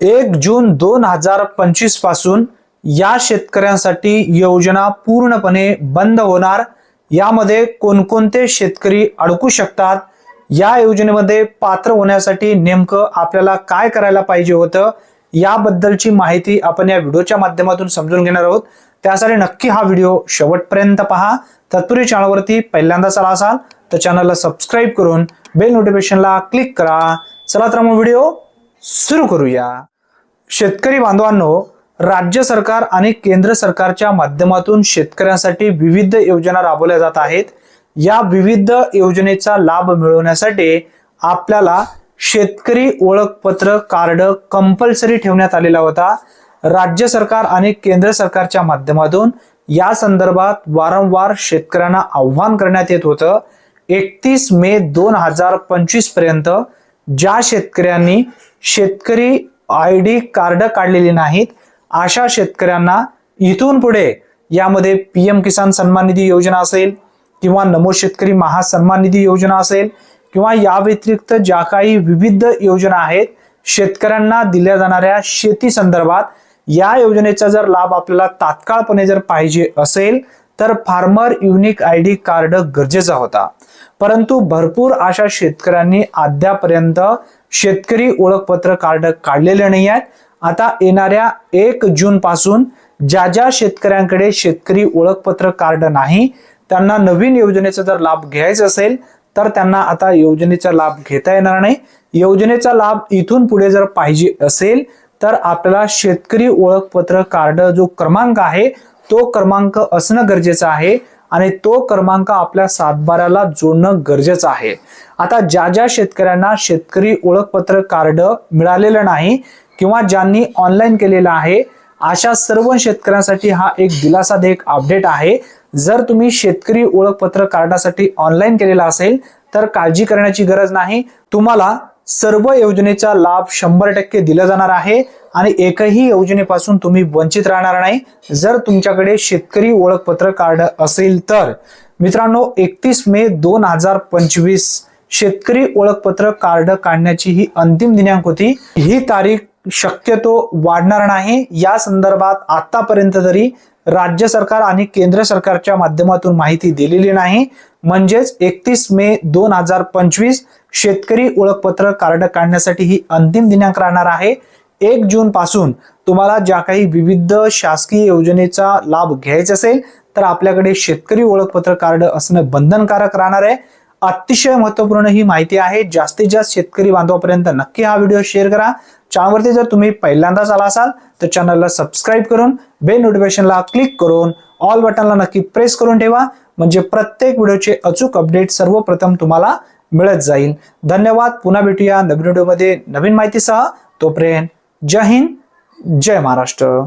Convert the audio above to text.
एक जून दोन हजार पंचवीसपासून या शेतकऱ्यांसाठी योजना पूर्णपणे बंद होणार. यामध्ये कोणकोणते शेतकरी अडकू शकतात? या योजनेमध्ये पात्र होण्यासाठी नेमकं आपल्याला काय करायला पाहिजे होतं? याबद्दलची माहिती आपण या व्हिडिओच्या माध्यमातून समजून घेणार आहोत. त्यासाठी नक्की हा व्हिडिओ शेवटपर्यंत पहा. तत्पूर्वी चॅनलवरती पहिल्यांदाच आला असाल तर चॅनलला सबस्क्राईब करून बेल नोटिफिकेशनला क्लिक करा. चला तर मग व्हिडिओ सुरू करूया. शेतकरी बांधवांनो राज्य सरकार आणि केंद्र सरकारच्या माध्यमातून शेतकऱ्यांसाठी विविध योजना राबवल्या जात आहेत. या विविध योजनेचा लाभ मिळवण्यासाठी आपल्याला शेतकरी ओळखपत्र कार्ड कंपल्सरी ठेवण्यात आलेला होता. राज्य सरकार आणि केंद्र सरकारच्या माध्यमातून या संदर्भात वारंवार शेतकऱ्यांना आव्हान करण्यात येत होतं. एकतीस मे दोन हजार पंचवीसपर्यंत ज्या शेतकऱ्यांनी शेतकरी आय डी कार्ड काढलेली नाहीत अशा शेतकऱ्यांना इथून पुढे यामध्ये पी एम किसान सन्मान निधी योजना असेल किंवा नमो शेतकरी महासन्मान निधी योजना असेल किंवा या व्यतिरिक्त ज्या काही विविध योजना आहेत शेतकऱ्यांना दिल्या जाणाऱ्या शेती संदर्भात या योजनेचा जर लाभ आपल्याला तात्काळपणे जर पाहिजे असेल तर farmer unique I D card गरजेचा होता. परंतु भरपूर अशा शेतकऱ्यांनी अद्यापर्यंत शेतकरी ओळखपत्र कार्ड काढलेले नाही आहेत. आता येणाऱ्या एक जून पासून ज्या ज्या शेतकऱ्यांकडे शेतकरी ओळखपत्र कार्ड नाही त्यांना नवीन योजनेचा जर लाभ घ्यायचा असेल तर त्यांना आता योजनेचा लाभ घेता येणार नाही. योजनेचा लाभ इथून पुढे जर पाहिजे असेल तर आपल्याला शेतकरी ओळखपत्र कार्ड जो क्रमांक आहे तो क्रमांक असणं गरजेचं आहे आणि तो क्रमांक आपल्या सातबाऱ्याला जोडणं गरजेचं आहे. आता ज्या ज्या शेतकऱ्यांना शेतकरी ओळखपत्र कार्ड मिळालेलं नाही किंवा ज्यांनी ऑनलाईन केलेलं आहे अशा सर्व शेतकऱ्यांसाठी हा एक दिलासादायक अपडेट आहे. जर तुम्ही शेतकरी ओळखपत्र कार्डासाठी ऑनलाईन केलेला असेल तर काळजी करण्याची गरज नाही. तुम्हाला सर्व योजनेचा लाभ शंभर टक्के दिला जाणार आहे आणि एकही योजनेपासून तुम्ही वंचित राहणार नाही. जर तुमच्याकडे शेतकरी ओळखपत्र कार्ड असेल तर. मित्रांनो एकतीस मे दोन हजार पंचवीस शेतकरी ओळखपत्र कार्ड काढण्याची ही अंतिम दिनांक होती. ही तारीख शक्यतो वाढणार नाही. या संदर्भात आतापर्यंत तरी राज्य सरकार आणि केंद्र सरकारच्या माध्यमातून माहिती दिलेली नाही. म्हणजेच एकतीस मे दोन हजार पंचवीस शेतकरी ओळखपत्र कार्ड काढण्यासाठी ही अंतिम दिनांक राहणार आहे. एक जून पासून तुम्हाला ज्या काही विविध शासकीय योजनेचा लाभ घ्यायचा असेल तर आपल्याकडे शेतकरी ओळखपत्र कार्ड असणं बंधनकारक राहणार आहे. अतिशय महत्त्वपूर्ण ही माहिती आहे. जास्तीत जास्त शेतकरी बांधवापर्यंत नक्की हा व्हिडिओ शेअर करा. चॅनलवरती जर तुम्ही पहिल्यांदाच आला असाल तर चॅनलला सबस्क्राईब करून बेल नोटिफिकेशनला क्लिक करून ऑल बटनला नक्की प्रेस करून ठेवा. म्हणजे प्रत्येक व्हिडिओचे अचूक अपडेट सर्वप्रथम तुम्हाला मिळत जाईल. धन्यवाद. पुन्हा भेटूया नवीन व्हिडिओमध्ये. नवीन माहितीसह तोपर्यंत जय हिंद. जय महाराष्ट्र.